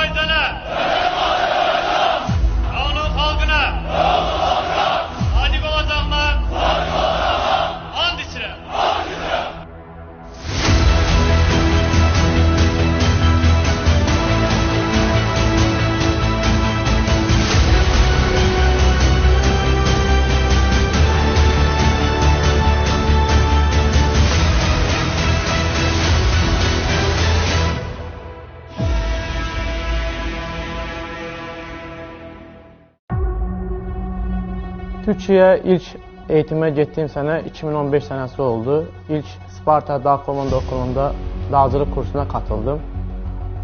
Azərbaycana, Türkiye ilk eğitime gittiğim sene 2015 senesi oldu. İlk Sparta Dağ Komando Okulu'nda dağcılık kursuna katıldım.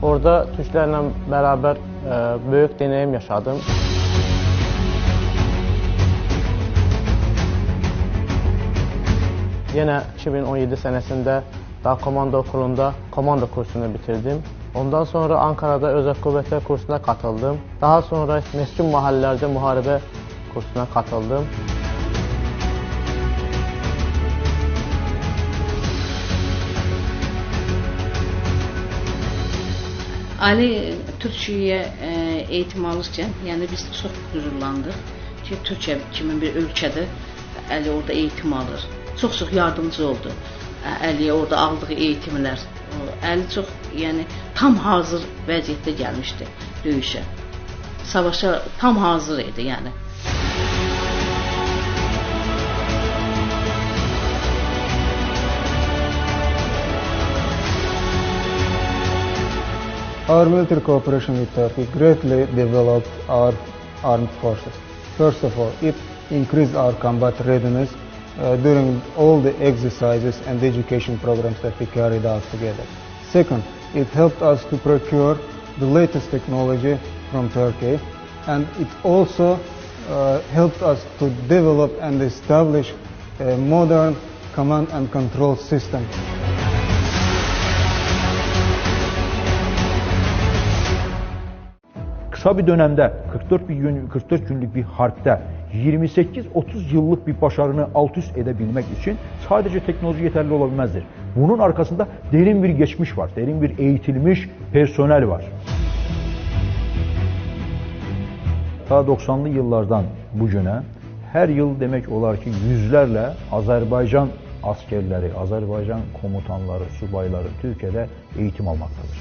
Orada Türklerle beraber e, büyük deneyim yaşadım. Yine 2017 senesinde Dağ Komando Okulu'nda komando kursunu bitirdim. Ondan sonra Ankara'da Özel Kuvvetler kursuna katıldım. Daha sonra meskun mahallelerde muharebe kursuna katıldım. Ali Türkiyəyə e, eğitim alırkən, yəni biz çox qürurlandıq ki, Türkiyə kimi bir ölkədə Əli orada eğitim alır. Çox-çox yardımcı oldu. Əliyə orada aldığı eğitimlər. Əli çox, yəni tam hazır vəziyyətdə gəlmişdi döyüşə. Savaşa tam hazır idi, yəni. Our military cooperation with Turkey greatly developed our armed forces. First of all, it increased our combat readiness uh, during all the exercises and education programs that we carried out together. Second, it helped us to procure the latest technology from Turkey and it also uh, helped us to develop and establish a modern command and control system. Kısa bir dönemde 44 bir gün 44 günlük bir harpte 28-30 yıllık bir başarını alt üst edebilmek için sadece teknoloji yeterli olabilmezdir. Bunun arkasında derin bir geçmiş var, derin bir eğitilmiş personel var. Ta 90'lı yıllardan bugüne her yıl demek olar ki yüzlerle Azerbaycan askerleri, Azerbaycan komutanları, subayları Türkiye'de eğitim almaktadır.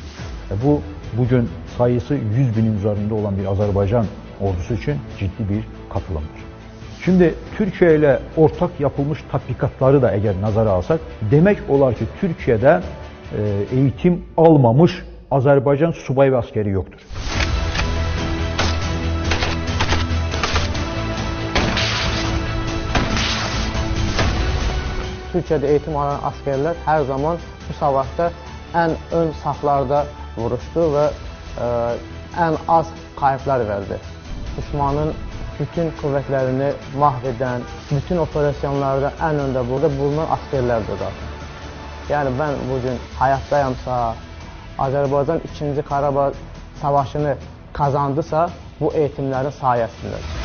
E bu bugün sayısı 100 binin üzerinde olan bir Azerbaycan ordusu için ciddi bir katılımdır. Şimdi Türkiye ile ortak yapılmış tatbikatları da eğer nazara alsak demek olar ki Türkiye'de e, eğitim almamış Azerbaycan subay ve askeri yoktur. Türkiyədə eğitim alan əsgərlər hər zaman bu savaşda ən ön saflarda vuruşdu və e, ən az kayıplar verdi. Düşmanın bütün qüvvətlərini məhv edən, bütün operasyonlarda ən öndə burada bulunan askerlər durur. Yəni, mən bugün həyatdayamsa, Azərbaycan 2-ci Qarabağ savaşını qazandısa, bu eğitimlərin sayəsindədir.